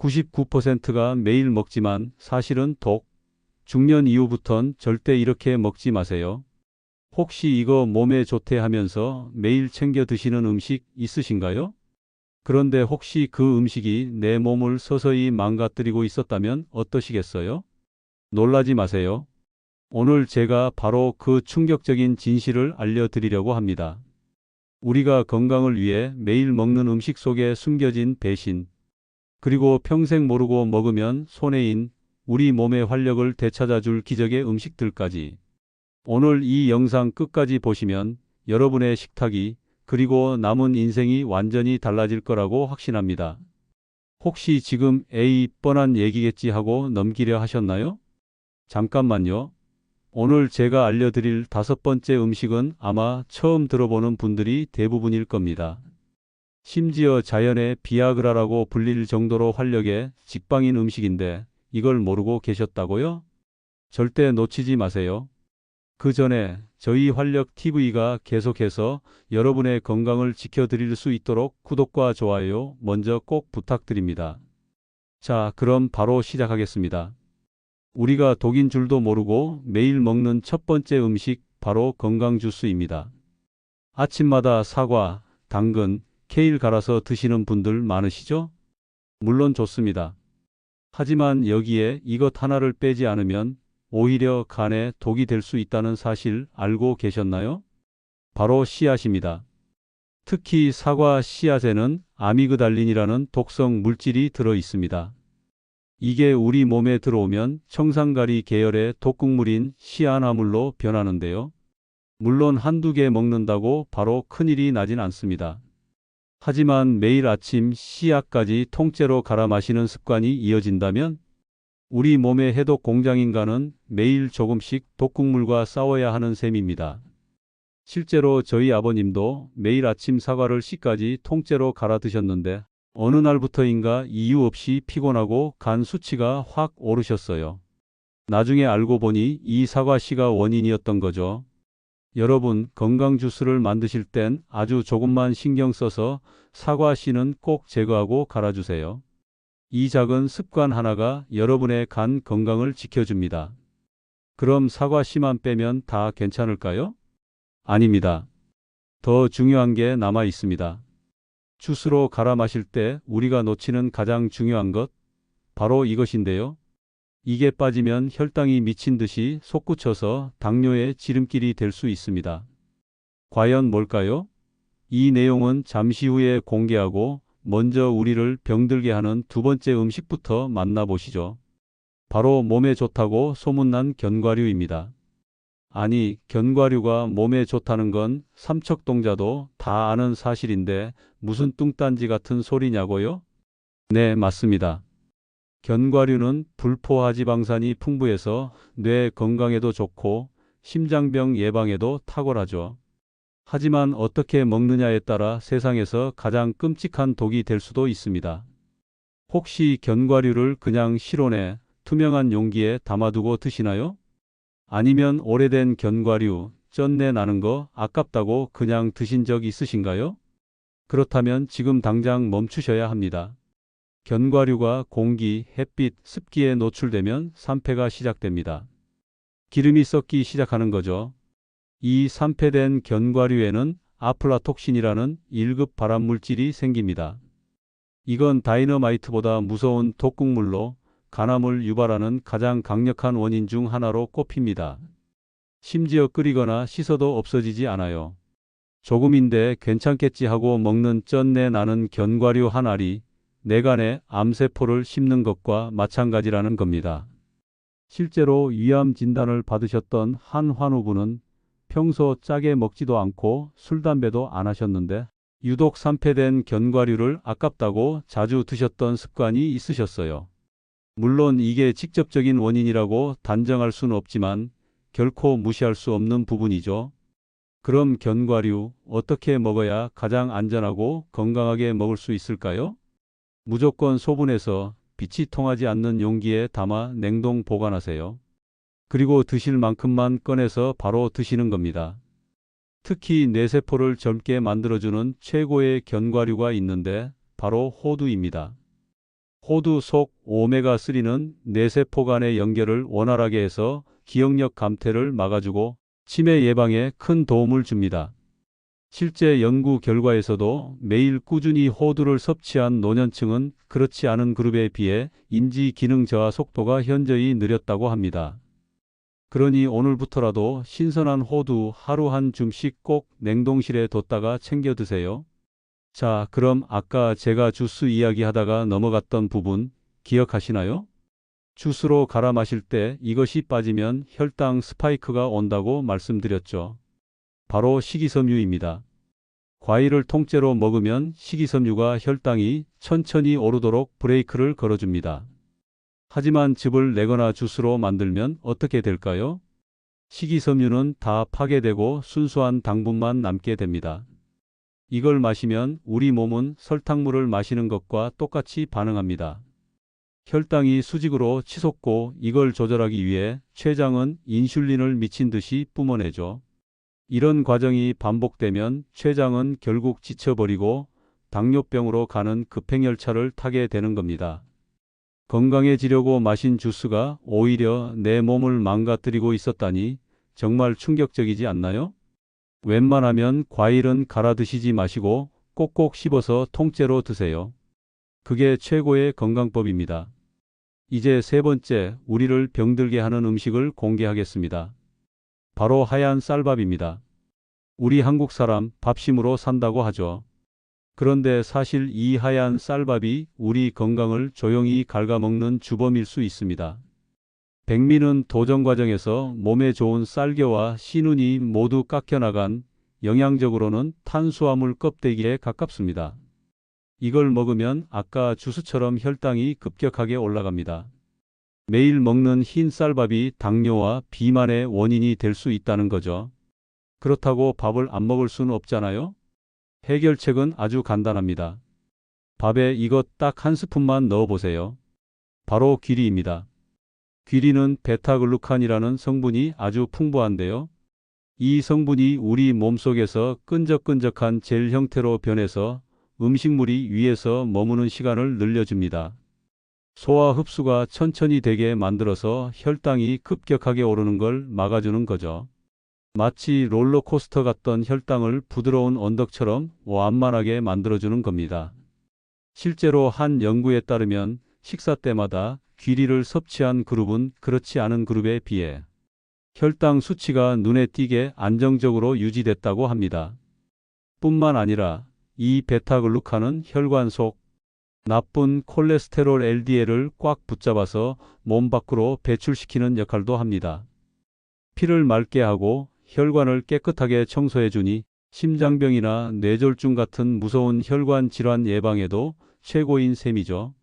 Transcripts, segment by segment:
99%가 매일 먹지만 사실은 독. 중년 이후부턴 절대 이렇게 먹지 마세요. 혹시 이거 몸에 좋대 하면서 매일 챙겨 드시는 음식 있으신가요? 그런데 혹시 그 음식이 내 몸을 서서히 망가뜨리고 있었다면 어떠시겠어요? 놀라지 마세요. 오늘 제가 바로 그 충격적인 진실을 알려드리려고 합니다. 우리가 건강을 위해 매일 먹는 음식 속에 숨겨진 배신, 그리고 평생 모르고 먹으면 손해인 우리 몸의 활력을 되찾아줄 기적의 음식들까지. 오늘 이 영상 끝까지 보시면 여러분의 식탁이 그리고 남은 인생이 완전히 달라질 거라고 확신합니다. 혹시 지금 에이 뻔한 얘기겠지 하고 넘기려 하셨나요? 잠깐만요. 오늘 제가 알려드릴 다섯 번째 음식은 아마 처음 들어보는 분들이 대부분일 겁니다. 심지어 자연의 비아그라라고 불릴 정도로 활력의 직방인 음식인데 이걸 모르고 계셨다고요? 절대 놓치지 마세요. 그 전에 저희 활력 TV가 계속해서 여러분의 건강을 지켜드릴 수 있도록 구독과 좋아요 먼저 꼭 부탁드립니다. 자, 그럼 바로 시작하겠습니다. 우리가 독인 줄도 모르고 매일 먹는 첫 번째 음식 바로 건강 주스입니다. 아침마다 사과, 당근, 케일 갈아서 드시는 분들 많으시죠? 물론 좋습니다. 하지만 여기에 이것 하나를 빼지 않으면 오히려 간에 독이 될 수 있다는 사실 알고 계셨나요? 바로 씨앗입니다. 특히 사과 씨앗에는 아미그달린이라는 독성 물질이 들어 있습니다. 이게 우리 몸에 들어오면 청산가리 계열의 독극물인 시아나물로 변하는데요. 물론 한두 개 먹는다고 바로 큰일이 나진 않습니다. 하지만 매일 아침 씨앗까지 통째로 갈아 마시는 습관이 이어진다면 우리 몸의 해독 공장 인간은 매일 조금씩 독극물과 싸워야 하는 셈입니다. 실제로 저희 아버님도 매일 아침 사과를 씨까지 통째로 갈아 드셨는데 어느 날부터인가 이유 없이 피곤하고 간 수치가 확 오르셨어요. 나중에 알고 보니 이 사과 씨가 원인이었던 거죠. 여러분, 건강 주스를 만드실 땐 아주 조금만 신경 써서 사과 씨는 꼭 제거하고 갈아주세요. 이 작은 습관 하나가 여러분의 간 건강을 지켜줍니다. 그럼 사과 씨만 빼면 다 괜찮을까요? 아닙니다. 더 중요한 게 남아 있습니다. 주스로 갈아 마실 때 우리가 놓치는 가장 중요한 것, 바로 이것인데요. 이게 빠지면 혈당이 미친 듯이 솟구쳐서 당뇨의 지름길이 될 수 있습니다. 과연 뭘까요? 이 내용은 잠시 후에 공개하고 먼저 우리를 병들게 하는 두 번째 음식부터 만나보시죠. 바로 몸에 좋다고 소문난 견과류입니다. 아니, 견과류가 몸에 좋다는 건 삼척동자도 다 아는 사실인데 무슨 뚱딴지 같은 소리냐고요? 네, 맞습니다. 견과류는 불포화 지방산이 풍부해서 뇌 건강에도 좋고 심장병 예방에도 탁월하죠. 하지만 어떻게 먹느냐에 따라 세상에서 가장 끔찍한 독이 될 수도 있습니다. 혹시 견과류를 그냥 실온에 투명한 용기에 담아두고 드시나요? 아니면 오래된 견과류, 쩐내 나는 거 아깝다고 그냥 드신 적 있으신가요? 그렇다면 지금 당장 멈추셔야 합니다. 견과류가 공기, 햇빛, 습기에 노출되면 산패가 시작됩니다. 기름이 썩기 시작하는 거죠. 이 산패된 견과류에는 아플라톡신이라는 1급 발암물질이 생깁니다. 이건 다이너마이트보다 무서운 독극물로 간암을 유발하는 가장 강력한 원인 중 하나로 꼽힙니다. 심지어 끓이거나 씻어도 없어지지 않아요. 조금인데 괜찮겠지 하고 먹는 쩐내 나는 견과류 한 알이 내간에 암세포를 심는 것과 마찬가지라는 겁니다. 실제로 위암 진단을 받으셨던 한 환우분은 평소 짜게 먹지도 않고 술, 담배도 안 하셨는데 유독 산패된 견과류를 아깝다고 자주 드셨던 습관이 있으셨어요. 물론 이게 직접적인 원인이라고 단정할 수는 없지만 결코 무시할 수 없는 부분이죠. 그럼 견과류 어떻게 먹어야 가장 안전하고 건강하게 먹을 수 있을까요? 무조건 소분해서 빛이 통하지 않는 용기에 담아 냉동 보관하세요. 그리고 드실 만큼만 꺼내서 바로 드시는 겁니다. 특히 뇌세포를 젊게 만들어주는 최고의 견과류가 있는데 바로 호두입니다. 호두 속 오메가3는 뇌세포 간의 연결을 원활하게 해서 기억력 감퇴를 막아주고 치매 예방에 큰 도움을 줍니다. 실제 연구 결과에서도 매일 꾸준히 호두를 섭취한 노년층은 그렇지 않은 그룹에 비해 인지 기능 저하 속도가 현저히 느렸다고 합니다. 그러니 오늘부터라도 신선한 호두 하루 한 줌씩 꼭 냉동실에 뒀다가 챙겨 드세요. 자, 그럼 아까 제가 주스 이야기하다가 넘어갔던 부분 기억하시나요? 주스로 갈아 마실 때 이것이 빠지면 혈당 스파이크가 온다고 말씀드렸죠. 바로 식이섬유입니다. 과일을 통째로 먹으면 식이섬유가 혈당이 천천히 오르도록 브레이크를 걸어줍니다. 하지만 즙을 내거나 주스로 만들면 어떻게 될까요? 식이섬유는 다 파괴되고 순수한 당분만 남게 됩니다. 이걸 마시면 우리 몸은 설탕물을 마시는 것과 똑같이 반응합니다. 혈당이 수직으로 치솟고 이걸 조절하기 위해 췌장은 인슐린을 미친 듯이 뿜어내죠. 이런 과정이 반복되면 췌장은 결국 지쳐버리고 당뇨병으로 가는 급행열차를 타게 되는 겁니다. 건강해지려고 마신 주스가 오히려 내 몸을 망가뜨리고 있었다니 정말 충격적이지 않나요? 웬만하면 과일은 갈아 드시지 마시고 꼭꼭 씹어서 통째로 드세요. 그게 최고의 건강법입니다. 이제 세 번째, 우리를 병들게 하는 음식을 공개하겠습니다. 바로 하얀 쌀밥입니다. 우리 한국 사람 밥심으로 산다고 하죠. 그런데 사실 이 하얀 쌀밥이 우리 건강을 조용히 갉아먹는 주범일 수 있습니다. 백미는 도전 과정에서 몸에 좋은 쌀겨와 신운이 모두 깎여나간 영양적으로는 탄수화물 껍데기에 가깝습니다. 이걸 먹으면 아까 주스처럼 혈당이 급격하게 올라갑니다. 매일 먹는 흰 쌀밥이 당뇨와 비만의 원인이 될 수 있다는 거죠. 그렇다고 밥을 안 먹을 수는 없잖아요? 해결책은 아주 간단합니다. 밥에 이것 딱 한 스푼만 넣어 보세요. 바로 귀리입니다. 귀리는 베타글루칸이라는 성분이 아주 풍부한데요. 이 성분이 우리 몸속에서 끈적끈적한 젤 형태로 변해서 음식물이 위에서 머무는 시간을 늘려줍니다. 소화 흡수가 천천히 되게 만들어서 혈당이 급격하게 오르는 걸 막아주는 거죠. 마치 롤러코스터 같던 혈당을 부드러운 언덕처럼 완만하게 만들어주는 겁니다. 실제로 한 연구에 따르면 식사 때마다 귀리를 섭취한 그룹은 그렇지 않은 그룹에 비해 혈당 수치가 눈에 띄게 안정적으로 유지됐다고 합니다. 뿐만 아니라 이 베타글루칸은 혈관 속 나쁜 콜레스테롤 LDL을 꽉 붙잡아서 몸 밖으로 배출시키는 역할도 합니다. 피를 맑게 하고 혈관을 깨끗하게 청소해 주니 심장병이나 뇌졸중 같은 무서운 혈관 질환 예방에도 최고인 셈이죠.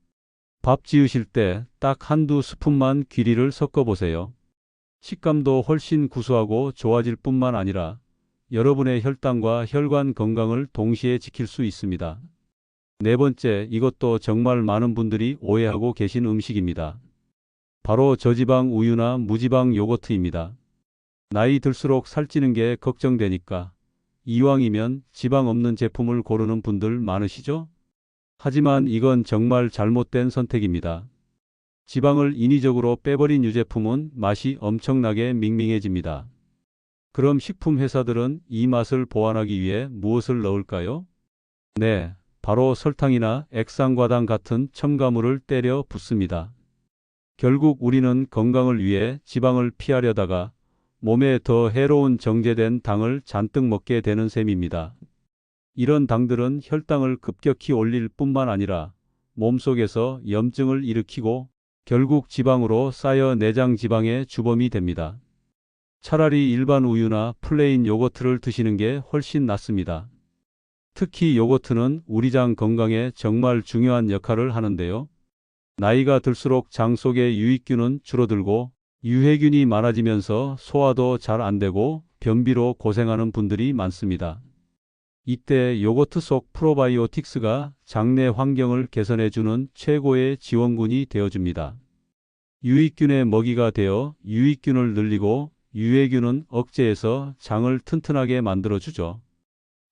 밥 지으실 때 딱 한두 스푼만 귀리를 섞어 보세요. 식감도 훨씬 구수하고 좋아질 뿐만 아니라 여러분의 혈당과 혈관 건강을 동시에 지킬 수 있습니다. 네 번째, 이것도 정말 많은 분들이 오해하고 계신 음식입니다. 바로 저지방 우유나 무지방 요거트입니다. 나이 들수록 살찌는 게 걱정되니까 이왕이면 지방 없는 제품을 고르는 분들 많으시죠? 하지만 이건 정말 잘못된 선택입니다. 지방을 인위적으로 빼버린 유제품은 맛이 엄청나게 밍밍해집니다. 그럼 식품 회사들은 이 맛을 보완하기 위해 무엇을 넣을까요? 네, 바로 설탕이나 액상과당 같은 첨가물을 때려 붓습니다. 결국 우리는 건강을 위해 지방을 피하려다가 몸에 더 해로운 정제된 당을 잔뜩 먹게 되는 셈입니다. 이런 당들은 혈당을 급격히 올릴 뿐만 아니라 몸속에서 염증을 일으키고 결국 지방으로 쌓여 내장 지방의 주범이 됩니다. 차라리 일반 우유나 플레인 요거트를 드시는 게 훨씬 낫습니다. 특히 요거트는 우리 장 건강에 정말 중요한 역할을 하는데요. 나이가 들수록 장 속의 유익균은 줄어들고 유해균이 많아지면서 소화도 잘 안 되고 변비로 고생하는 분들이 많습니다. 이때 요거트 속 프로바이오틱스가 장내 환경을 개선해주는 최고의 지원군이 되어줍니다. 유익균의 먹이가 되어 유익균을 늘리고 유해균은 억제해서 장을 튼튼하게 만들어주죠.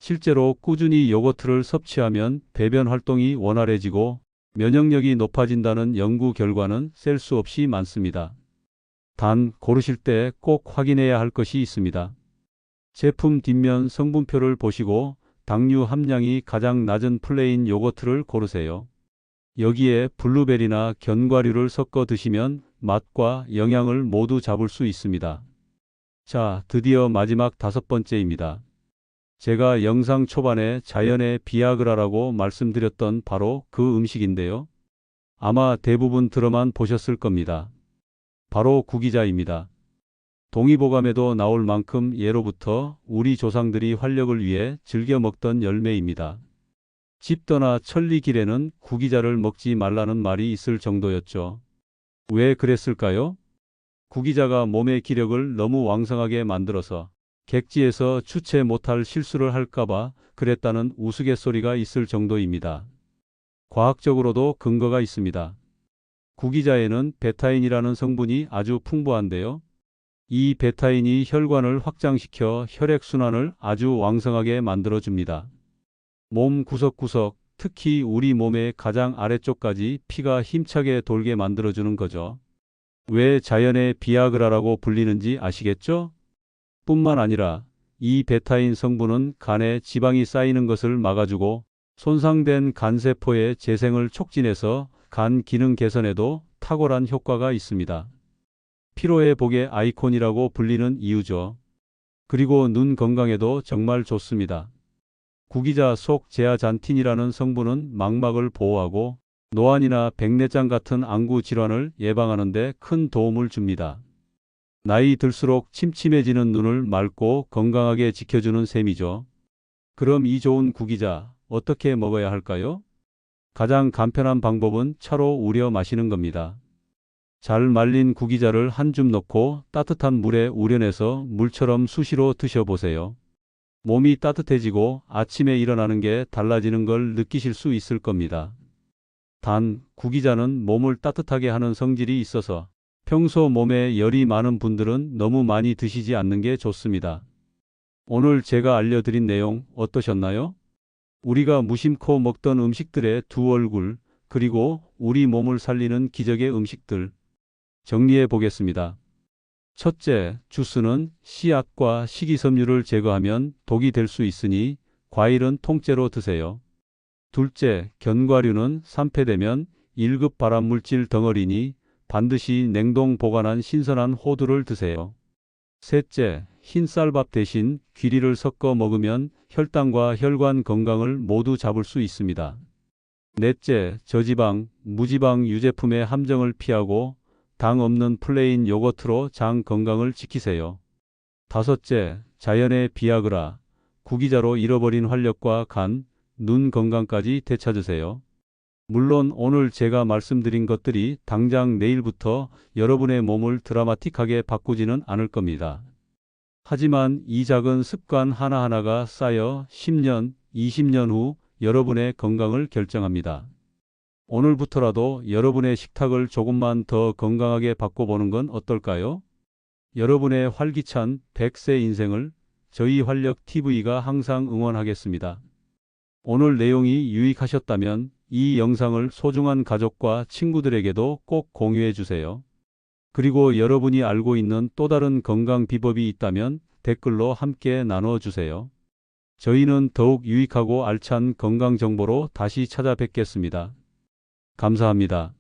실제로 꾸준히 요거트를 섭취하면 배변 활동이 원활해지고 면역력이 높아진다는 연구 결과는 셀 수 없이 많습니다. 단 고르실 때 꼭 확인해야 할 것이 있습니다. 제품 뒷면 성분표를 보시고 당류 함량이 가장 낮은 플레인 요거트를 고르세요. 여기에 블루베리나 견과류를 섞어 드시면 맛과 영양을 모두 잡을 수 있습니다. 자, 드디어 마지막 다섯 번째입니다. 제가 영상 초반에 자연의 비아그라라고 말씀드렸던 바로 그 음식인데요. 아마 대부분 들어만 보셨을 겁니다. 바로 구기자입니다. 동의보감에도 나올 만큼 예로부터 우리 조상들이 활력을 위해 즐겨 먹던 열매입니다. 집 떠나 천리 길에는 구기자를 먹지 말라는 말이 있을 정도였죠. 왜 그랬을까요? 구기자가 몸의 기력을 너무 왕성하게 만들어서 객지에서 주체 못할 실수를 할까봐 그랬다는 우스갯소리가 있을 정도입니다. 과학적으로도 근거가 있습니다. 구기자에는 베타인이라는 성분이 아주 풍부한데요. 이 베타인이 혈관을 확장시켜 혈액순환을 아주 왕성하게 만들어줍니다. 몸 구석구석, 특히 우리 몸의 가장 아래쪽까지 피가 힘차게 돌게 만들어주는 거죠. 왜 자연의 비아그라라고 불리는지 아시겠죠? 뿐만 아니라 이 베타인 성분은 간에 지방이 쌓이는 것을 막아주고 손상된 간세포의 재생을 촉진해서 간 기능 개선에도 탁월한 효과가 있습니다. 피로의 복의 아이콘이라고 불리는 이유죠. 그리고 눈 건강에도 정말 좋습니다. 구기자 속 제아잔틴이라는 성분은 망막을 보호하고 노안이나 백내장 같은 안구 질환을 예방하는 데 큰 도움을 줍니다. 나이 들수록 침침해지는 눈을 맑고 건강하게 지켜주는 셈이죠. 그럼 이 좋은 구기자 어떻게 먹어야 할까요? 가장 간편한 방법은 차로 우려 마시는 겁니다. 잘 말린 구기자를 한 줌 넣고 따뜻한 물에 우려내서 물처럼 수시로 드셔보세요. 몸이 따뜻해지고 아침에 일어나는 게 달라지는 걸 느끼실 수 있을 겁니다. 단, 구기자는 몸을 따뜻하게 하는 성질이 있어서 평소 몸에 열이 많은 분들은 너무 많이 드시지 않는 게 좋습니다. 오늘 제가 알려드린 내용 어떠셨나요? 우리가 무심코 먹던 음식들의 두 얼굴, 그리고 우리 몸을 살리는 기적의 음식들. 정리해 보겠습니다. 첫째, 주스는 씨앗과 식이섬유를 제거하면 독이 될 수 있으니 과일은 통째로 드세요. 둘째, 견과류는 산패되면 1급 발암물질 덩어리니 반드시 냉동 보관한 신선한 호두를 드세요. 셋째, 흰쌀밥 대신 귀리를 섞어 먹으면 혈당과 혈관 건강을 모두 잡을 수 있습니다. 넷째, 저지방, 무지방 유제품의 함정을 피하고 당 없는 플레인 요거트로 장 건강을 지키세요. 다섯째, 자연의 비아그라, 구기자로 잃어버린 활력과 간, 눈 건강까지 되찾으세요. 물론 오늘 제가 말씀드린 것들이 당장 내일부터 여러분의 몸을 드라마틱하게 바꾸지는 않을 겁니다. 하지만 이 작은 습관 하나하나가 쌓여 10년, 20년 후 여러분의 건강을 결정합니다. 오늘부터라도 여러분의 식탁을 조금만 더 건강하게 바꿔보는 건 어떨까요? 여러분의 활기찬 100세 인생을 저희 활력 TV가 항상 응원하겠습니다. 오늘 내용이 유익하셨다면 이 영상을 소중한 가족과 친구들에게도 꼭 공유해 주세요. 그리고 여러분이 알고 있는 또 다른 건강 비법이 있다면 댓글로 함께 나눠 주세요. 저희는 더욱 유익하고 알찬 건강 정보로 다시 찾아뵙겠습니다. 감사합니다.